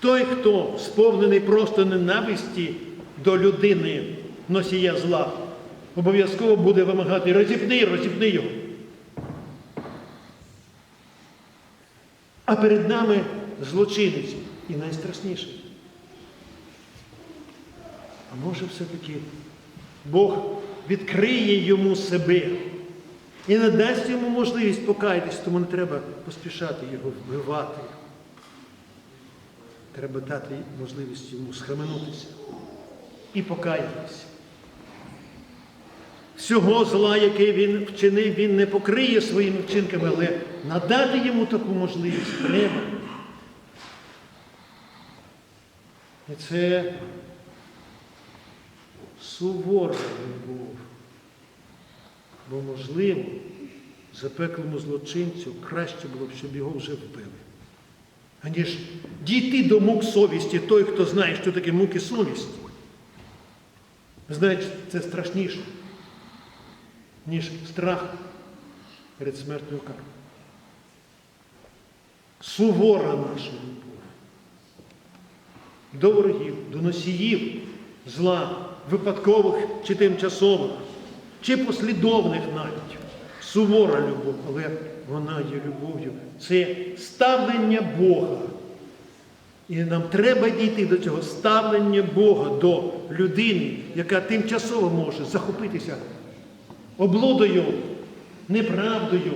Той, хто сповнений просто ненависті до людини, носія зла, обов'язково буде вимагати розіпни, розіпни його. А перед нами злочинець і найстрашніший. А може все-таки Бог відкриє йому себе і не дасть йому можливість покаятись, тому не треба поспішати його вбивати. Треба дати можливість йому схаменутися і покаятися. Всього зла, яке він вчинив, він не покриє своїми вчинками, але надати йому таку можливість треба. І це сувора любов. Бо, можливо, запеклому злочинцю краще було б, щоб його вже вбили. Аніж дійти до мук совісті той, хто знає, що таке муки совісті. Ви знаєте, це страшніше, ніж страх перед смертною карою. Сувора наша любов. До ворогів, до носіїв зла, випадкових чи тимчасових, чи послідовних навіть. Сувора любов, але вона є любов'ю. Це ставлення Бога. І нам треба дійти до цього ставлення Бога до людини, яка тимчасово може захопитися облудою, неправдою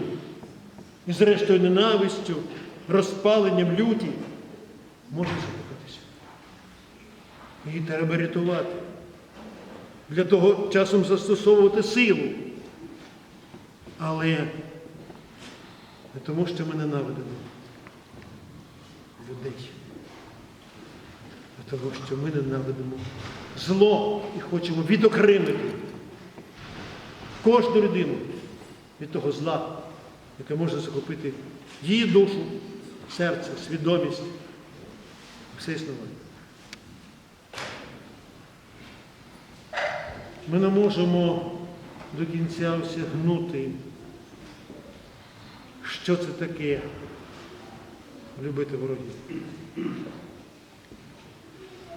і, зрештою, ненавистю, розпаленням люті, може захопитися. Її треба рятувати. Для того часом застосовувати силу. Але не тому, що ми ненавидимо людей, а тому, що ми ненавидимо зло і хочемо відокремити кожну людину від того зла, яке може захопити її душу, серце, свідомість, все існування. Ми не можемо до кінця осягнути, що це таке любити ворогів.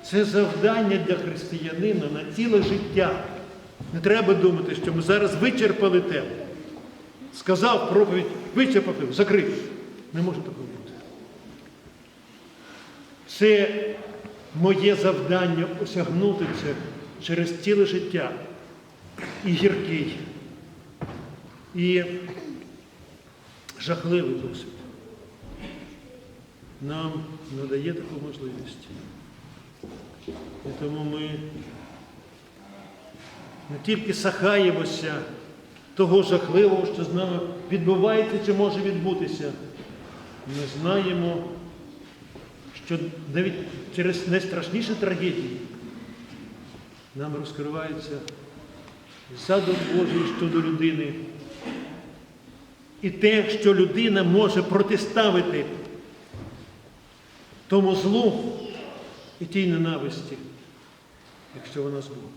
Це завдання для християнина на ціле життя. Не треба думати, що ми зараз вичерпали тему. Сказав проповідь, вичерпав, закрив. Не може такого бути. Це моє завдання осягнути це через ціле життя. І гіркий, і жахливий досвід. Нам надає таку можливість. І тому ми не тільки сахаємося того жахливого, що з нами відбувається чи може відбутися. Ми знаємо, що навіть через найстрашніші трагедії нам розкривається задум Божий щодо людини. І те, що людина може протиставити тому злу і тій ненависті, якщо вона з Богом.